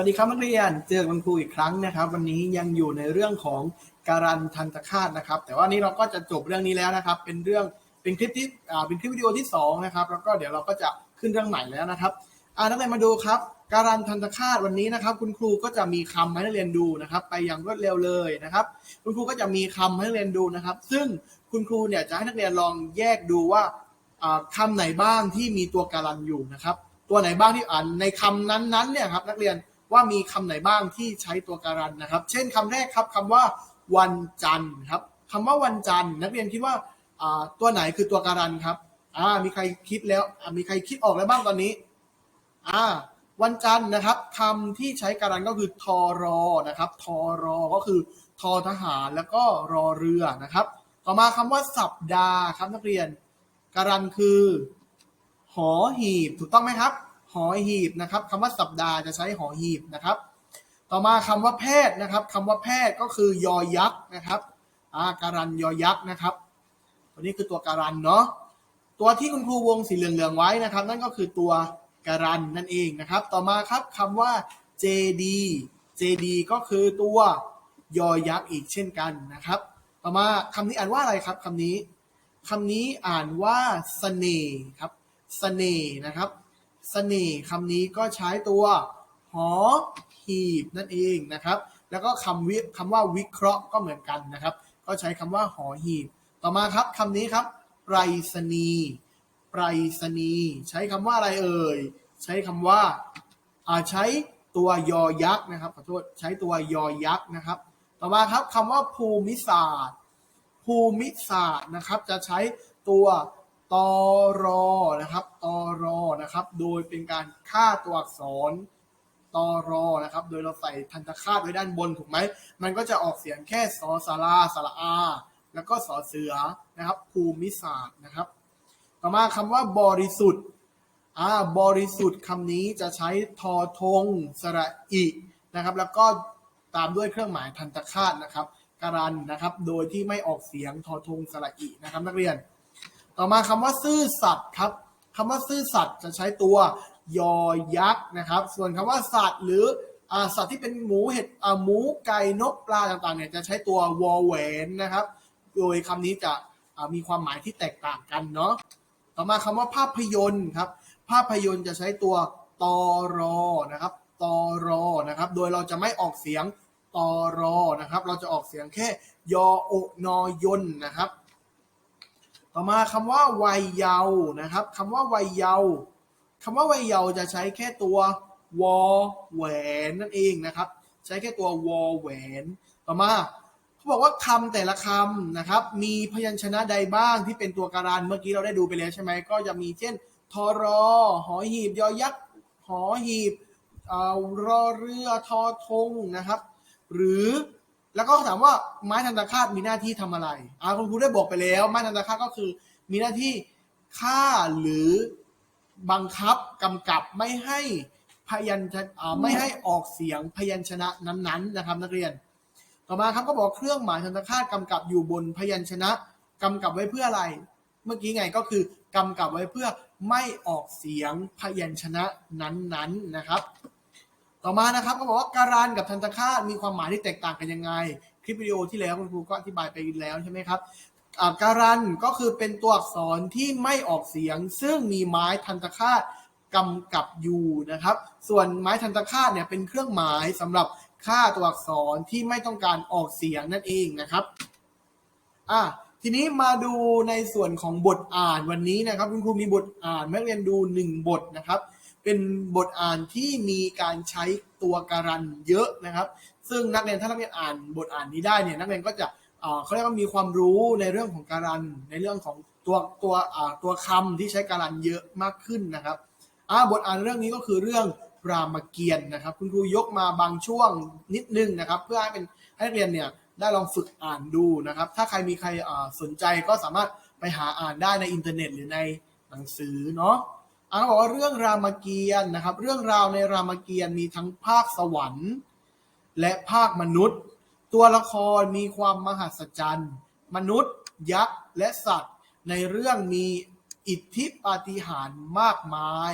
วัสดีครับนักเรียน เจอกับคุณครูอีกครั้งนะครับ วันนี้ยังอยู่ในเรื่องของการันทันตคาตนะครับ แต่ว่านี้เราก็จะจบเรื่องนี้แล้วนะครับ เป็นเรื่องเป็นคลิปที่อ่าเป็นคลิปวิดีโอที่สองนะครับแล้วก็เดี๋ยวเราก็จะขึ้นเรื่องใหม่แล้วนะครับอ่านักเรียนมาดูครับ การันทันตคาตวันนี้นะครับ คุณครูก็จะมีคำให้นักเรียนดูนะครับ ไปอย่างรวดเร็วเลยนะครับ คุณครูก็จะมีคำให้นักเรียนดูนะครับ ซึ่งคุณครูเนี่ยจะให้นักเรียนลองแยกดูว่าอ่าคำไหนบ้างที่มีตัวการันอยู่นะครับ ตัวไหนบ้างที่อ่านในคำนั้นๆเนี่ยครับนักเรียน ว่ามีคำไหนบ้างที่ใช้ตัวการันนะครับ เช่นคำแรกครับคำว่าวันจันทร์ครับคำว่าวันจันทร์นักเรียนคิดว่าตัวไหนคือตัวการันครับมีใครคิดแล้วมีใครคิดออกแล้วบ้างตอนนี้วันจันทร์นะครับคำที่ใช้การันก็คือทอรอนะครับทอรอก็คือทอทหารแล้วก็รอเรือนะครับ ต่อมาคำว่าสัปดาห์ครับนักเรียน การันคือ หอหีบถูกต้องไหมครับ หอหีบนะครับคำว่าสัปดาห์จะใช้หอหีบนะครับ ต่อมาคำว่าแพทย์นะครับคำว่าแพทย์ก็คือยอยักษ์นะครับอ่าการันยอยักษ์นะครับ ตัวนี้คือตัวการันเนาะตัวที่คุณครูวงสีเหลืองๆไว้นะครับ นั่นก็คือตัวการันนั่นเองนะครับ ต่อมาครับคำว่า JD JD ก็คือตัวยอยักษ์อีกเช่นกันนะครับ ต่อมาคำนี้อ่านว่าอะไรครับคำนี้คำนี้อ่านว่าเสน่ห์ครับเสน่ห์นะครับ สน่ห์คำนี้ก็ใช้ตัวหอหีบนั่นเองนะครับ แล้วก็คำวิคำว่าวิเคราะห์ก็เหมือนกันนะครับ ก็ใช้คำว่าหอหีบ ต่อมาครับคำนี้ครับไปรษณีย์ไปรษณีย์ใช้คำว่าอะไรเอ่ย ใช้คำว่าอ่าใช้ตัวยอยักษ์นะครับขอโทษใช้ตัวยอยักษ์นะครับ ต่อมาครับคำว่าภูมิศาสตร์ ภูมิศาสตร์นะครับ จะใช้ตัวตอรอนะครับตอร นะครับ โดยเป็นการค่าตัวอักษรตอรอนะครับ โดยเราใส่ทันตคาตไว้ด้านบนถูกไหม มันก็จะออกเสียงแค่สอสาราสระอา แล้วก็สอเสือนะครับ ภูมิศาสตร์นะครับ ต่อมาคำว่าบริสุทธิ์อ่าบริสุทธิ์คำนี้จะใช้ทอทงสระอินะครับ แล้วก็ตามด้วยเครื่องหมายทันตคาตนะครับการันนะครับ โดยที่ไม่ออกเสียงทอทงสระอินะครับ นักเรียน ต่อมาคำว่าซื่อสัตย์ครับ คำว่าซื่อสัตย์จะใช้ตัวยอยักษ์นะครับ ส่วนคำว่าสัตว์หรืออสัตว์ที่เป็นหมูเห็ดหมูไก่นกปลาต่างๆเนี่ยจะใช้ตัววอแหวนนะครับ โดยคำนี้จะมีความหมายที่แตกต่างกันเนาะต่อมาคำว่าภาพยนตร์ครับภาพยนตร์จะใช้ตัวตอรอนะครับตอรอนะครับ โดยเราจะไม่ออกเสียงตอรอนะครับ เราจะออกเสียงแค่ยอโอนอยนนะครับ ต่อมาคำว่าวัยเยาว์นะครับคำว่าวัยเยาว์คำว่าวัยเยาว์จะใช้แค่ตัววอแหวนนั่นเองนะครับ ใช้แค่ตัววอแหวน ต่อมาเขาบอกว่าคำแต่ละคำนะครับ มีพยัญชนะใดบ้างที่เป็นตัวการันเมื่อกี้เราได้ดูไปแล้วใช่ไหมก็จะมีเช่นทอรอหอหีบยอยักษ์หอหีบอ่อรอเรือทอทงนะครับ หรือ แล้วก็ถามว่าไม้ทันตคาตมีหน้าที่ทำอะไรอ่าคุณครูได้บอกไปแล้ว ไม้ทันตคาตก็คือ มีหน้าที่ฆ่าหรือบังคับกำกับไม่ให้พยัญชนะไม่ให้ออกเสียงพยัญชนะนั้นๆนะครับ นักเรียน ต่อมาครับก็บอกเครื่องหมายทันตคาตกำกับอยู่บนพยัญชนะกำกับไว้เพื่ออะไร เมื่อกี้ไงก็คือกำกับไว้เพื่อไม่ออกเสียงพยัญชนะนั้นๆนะครับ ต่อมานะครับก็บอกว่าการันกับทันตคาตมีความหมายที่แตกต่างกันยังไง คลิปวิดีโอที่แล้วคุณครูก็อธิบายไปแล้วใช่ไหมครับการันก็คือเป็นตัวอักษรที่ไม่ออกเสียง ซึ่งมีไม้ทันตคาตกำกับอยู่นะครับ ส่วนไม้ทันตคาตเนี่ยเป็นเครื่องหมายสำหรับค่าตัวอักษรที่ไม่ต้องการออกเสียงนั่นเองนะครับอะทีนี้มาดูในส่วนของบทอ่านวันนี้นะครับ คุณครูมีบทอ่านนักเรียนดูหนึ่งบทนะครับ เป็นบทอ่านที่มีการใช้ตัวการันเยอะนะครับ ซึ่งนักเรียนถ้านักเรียนอ่านบทอ่านนี้ได้เนี่ยนักเรียนก็จะเขาเรียกว่ามีความรู้ในเรื่องของการันในเรื่องของตัวตัวตัวคำที่ใช้การันเยอะมากขึ้นนะครับบทอ่านเรื่องนี้ก็คือเรื่องรามเกียรติ์นะครับ คุณครูยกมาบางช่วงนิดนึงนะครับ เพื่อให้เป็นให้นักเรียนเนี่ยได้ลองฝึกอ่านดูนะครับ ถ้าใครมีใครสนใจก็สามารถไปหาอ่านได้ในอินเทอร์เน็ตหรือในหนังสือเนาะ เขาบอกว่าเรื่องรามเกียรติ์นะครับ เรื่องราวในรามเกียรติ์มีทั้งภาคสวรรค์ และภาคมนุษย์ ตัวละครมีความมหัศจรรย์ มนุษย์ ยักษ์ และสัตว์ ในเรื่องมีอิทธิปาฏิหาริย์มากมาย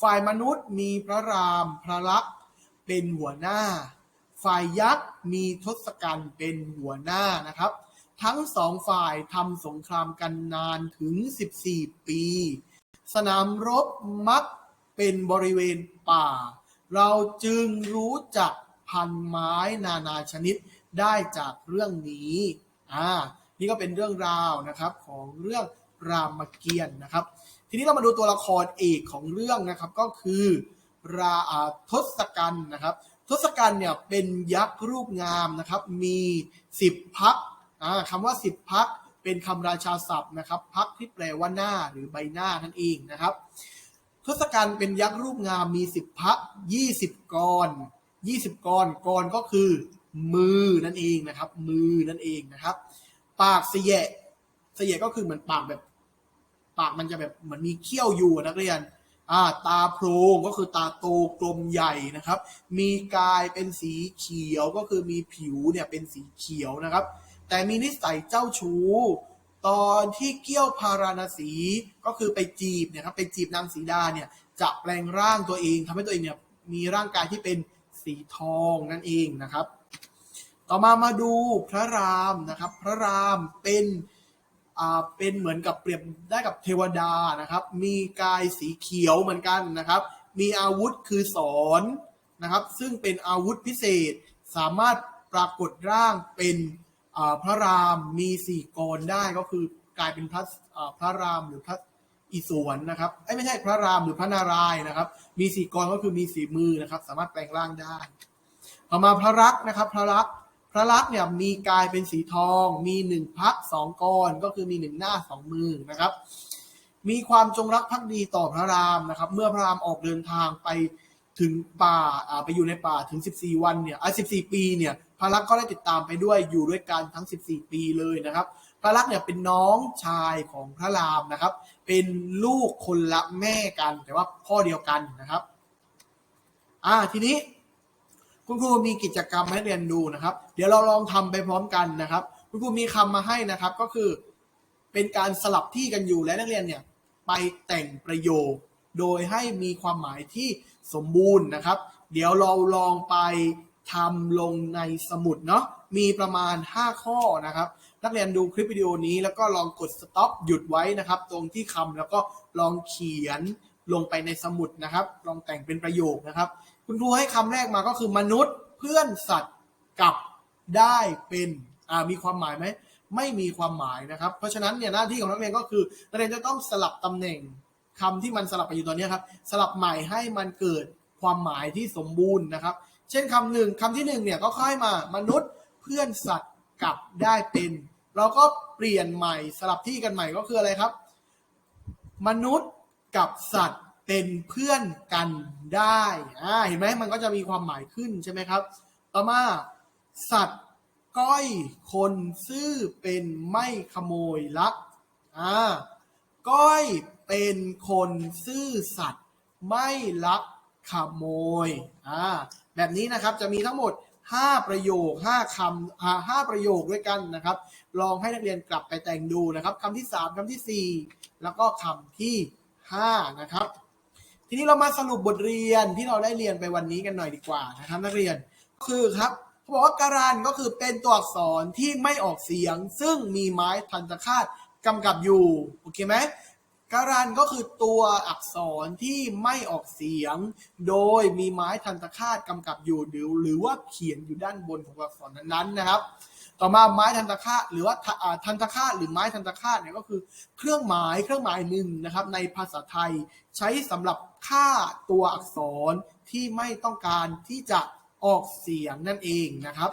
ฝ่ายมนุษย์มีพระรามพระลักษมณ์เป็นหัวหน้า ฝ่ายยักษ์มีทศกัณฐ์เป็นหัวหน้านะครับ ทั้งสองฝ่ายทำสงครามกันนานถึง 14 ปี สนามรบมักเป็นบริเวณป่า เราจึงรู้จักพันไม้นานาชนิดได้จากเรื่องนี้อ่านี่ก็เป็นเรื่องราวนะครับของเรื่องรามเกียรติ์นะครับ ทีนี้เรามาดูตัวละครเอกของเรื่องนะครับก็คือราอทศกัณฐ์นะครับ ทศกัณฐ์เนี่ยเป็นยักษ์รูปงามนะครับ มีสิบพักอ่าคำว่าสิบพัก เป็นคำราชาศัพท์นะครับพักที่แปลว่าหน้าหรือใบหน้านั่นเองนะครับทศกัณฐ์เป็นยักษ์รูปงามมีสิบพักยี่สิบกรยี่สิบกรกรก็คือ มือนั่นเองนะครับ มือนั่นเองนะครับ ปากเสยะเสยะก็คือเหมือนปากแบบ ปากมันจะแบบเหมือนมีเขี้ยวอยู่นักเรียนอ่าตาโพรงก็คือตาโตกลมใหญ่นะครับ มีกายเป็นสีเขียวก็คือมีผิวเนี่ยเป็นสีเขียวนะครับ แต่มีนิสัยเจ้าชู้ ตอนที่เกี้ยวพาราณสีก็คือไปจีบเนี่ยครับไปจีบนางสีดาเนี่ยจะแปลงร่างตัวเองทำให้ตัวเองเนี่ยมีร่างกายที่เป็นสีทองนั่นเองนะครับ ต่อมามาดูพระรามนะครับ พระรามเป็นอ่าเป็นเหมือนกับเปรียบได้กับเทวดานะครับ มีกายสีเขียวเหมือนกันนะครับ มีอาวุธคือสอนนะครับ ซึ่งเป็นอาวุธพิเศษสามารถปรากฏร่างเป็น พระรามมีสี่กรได้ก็คือกลายเป็นพระพระรามหรือพระอิศวรนะครับไอ้ไม่ใช่พระรามหรือพระนารายณ์นะครับ มีสี่กรก็คือมีสีมือนะครับ สามารถแปลงร่างได้ต่อมาพระรักนะครับ พระรักพระรักเนี่ยมีกายเป็นสีทอง มีหนึ่งพักสองกรก็คือมีหนึ่งหน้าสองมือนะครับ มีความจงรักภักดีต่อพระรามนะครับ เมื่อพระรามออกเดินทางไปถึงป่าอ่าไปอยู่ในป่าถึง 14 วันเนี่ยอะ14 ปีเนี่ย พระรักษ์ก็ได้ติดตามไปด้วยอยู่ด้วยกันทั้ง 14 ปีเลยนะครับ พระรักษ์เนี่ยเป็นน้องชายของพระรามนะครับ เป็นลูกคนละแม่กัน แต่ว่าพ่อเดียวกันนะครับ อ่าทีนี้ คุณครูมีกิจกรรมให้เรียนดูนะครับ เดี๋ยวเราลองทำไปพร้อมกันนะครับ คุณครูมีคำมาให้นะครับ ก็คือ เป็นการสลับที่กันอยู่และนักเรียนเนี่ย ไปแต่งประโยค โดยให้มีความหมายที่สมบูรณ์นะครับ เดี๋ยวเราลองไป ทำลงในสมุดเนาะมีประมาณ 5 ข้อนะครับ นักเรียนดูคลิปวิดีโอนี้แล้วก็ลองกด stop หยุดไว้นะครับ ตรงที่คำแล้วก็ลองเขียนลงไปในสมุดนะครับ ลองแต่งเป็นประโยคนะครับ คุณครูให้คำแรกมาก็คือมนุษย์เพื่อนสัตว์กับได้เป็นอ่ามีความหมายไหมไม่มีความหมายนะครับ เพราะฉะนั้นเนี่ยหน้าที่ของนักเรียนก็คือนักเรียนจะต้องสลับตำแหน่งคำที่มันสลับไปอยู่ตอนนี้ครับ สลับใหม่ให้มันเกิดความหมายที่สมบูรณ์นะครับ เช่นคำหนึ่งคำที่หนึ่งเนี่ยก็ค่อยมามนุษย์เพื่อนสัตว์กับได้เป็น เราก็เปลี่ยนใหม่สลับที่กันใหม่ก็คืออะไรครับ มนุษย์กับสัตว์เป็นเพื่อนกันได้อ่าเห็นไหมมันก็จะมีความหมายขึ้นใช่ไหมครับ ต่อมาสัตว์ก้อยคนซื่อเป็นไม่ขโมยลักอ่าก้อยเป็นคนซื่อสัตย์ไม่ลักขโมยอ่า แบบนี้นะครับจะมีทั้งหมด 5 ประโยค 5คำห้าประโยคด้วยกันนะครับ ลองให้นักเรียนกลับไปแต่งดูนะครับคำที่ 3คำทีสี่4 แล้วก็คำที่ 5 นะครับ ทีนี้เรามาสรุปบทเรียนที่เราได้เรียนไปวันนี้กันหน่อยดีกว่านะครับนักเรียนก็คือครับเขาบอกว่าการันก็คือเป็นตัวอักษรที่ไม่ออกเสียง ซึ่งมีไม้ทันตคาตกำกับอยู่ โอเคไหม การันก็คือตัวอักษรที่ไม่ออกเสียง โดยมีไม้ทันตคาตกำกับอยู่หรือหรือว่าเขียนอยู่ด้านบนของอักษรนั้นๆนะครับ ต่อมาไม้ทันตคาตหรือว่าทันตคาตหรือไม้ทันตคาตเนี่ยก็คือเครื่องหมายเครื่องหมายหนึ่งนะครับ ในภาษาไทยใช้สำหรับค่าตัวอักษรที่ไม่ต้องการที่จะออกเสียงนั่นเองนะครับ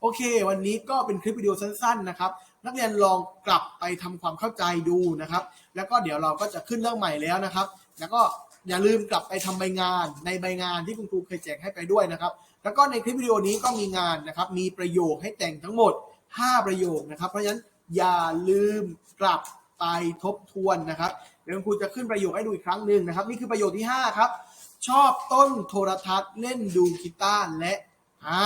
โอเค วันนี้ก็เป็นคลิปวิดีโอสั้น ๆนะครับ นักเรียนลองกลับไปทำความเข้าใจดูนะครับ แล้วก็เดี๋ยวเราก็จะขึ้นเรื่องใหม่แล้วนะครับ แล้วก็อย่าลืมกลับไปทำใบงานในใบงานที่คุณครูเคยแจกให้ไปด้วยนะครับ แล้วก็ในคลิปวิดีโอนี้ก็มีงานนะครับ มีประโยคให้แต่งทั้งหมด 5 ประโยคนะครับ เพราะฉะนั้นอย่าลืมกลับไปทบทวนนะครับ เดี๋ยวคุณครูจะขึ้นประโยคให้ดูอีกครั้งหนึ่งนะครับ นี่คือประโยคที่ 5 ครับ ชอบต้นโทรทัศน์เล่นดูกีตาร์และอ่า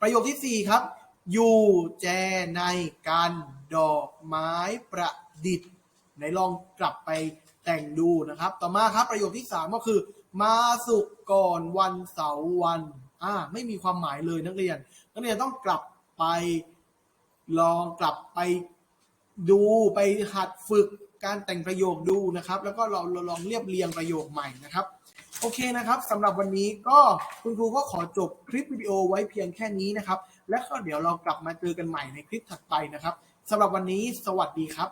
ประโยคทีสี่4 ครับ อยู่แจในกันดอกไม้ประดิษฐ์ไหนลองกลับไปแต่งดูนะครับ ต่อมาครับประโยคที่ 3 ก็คือ มาสุกก่อนวันเสาร์วันอ่าไม่มีความหมายเลยนักเรียน นักเรียนต้องกลับไปลองกลับไปดูไปหัดฝึกการแต่งประโยคดูนะครับ แล้วก็เราลองเรียบเรียงประโยคใหม่นะครับโอเคนะครับสำหรับวันนี้ก็คุณครูก็ขอจบคลิปวิดีโอไว้เพียงแค่นี้นะครับ และก็เดี๋ยวเรากลับมาเจอกันใหม่ในคลิปถัดไปนะครับสำหรับวันนี้สวัสดีครับ